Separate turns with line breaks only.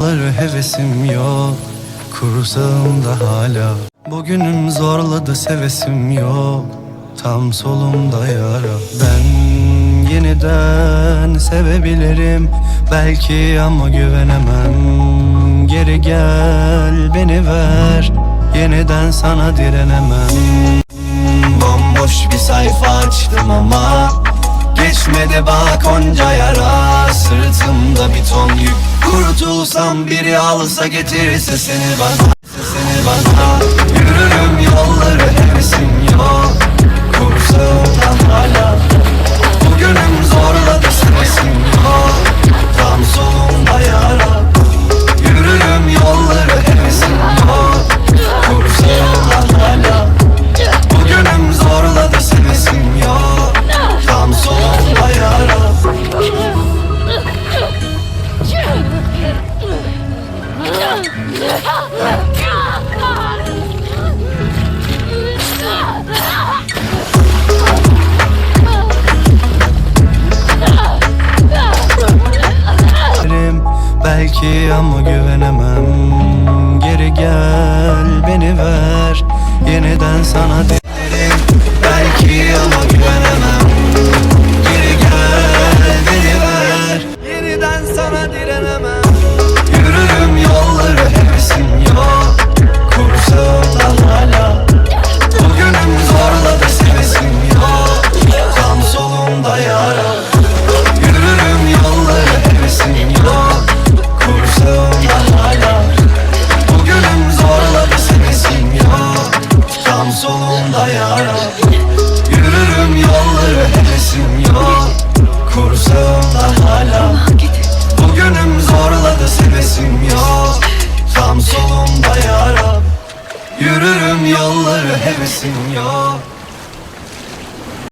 Ları hevesim yok. Kursağımda hala. Bugünüm zorladı sevesim yok. Tam solumda yara. Ben yeniden sevebilirim. Belki ama güvenemem. Geri gel beni ver. Yeniden sana direnemem. Bomboş bir sayfa açtım ama Geçmedi bak onca yara. Sırtımda bir ton yük Kurtulsam biri alsa getirirse seni bana Seni bana Belki ama güvenemem. Geri gel beni ver. Yeniden sana derim Belki ama güvenemem. Geri gel beni ver. Yeniden sana direnemem Kursağımda hala. Bugünüm zorladı sevesim yok. Tam solumda yara. Yürürüm yolları hevesim yok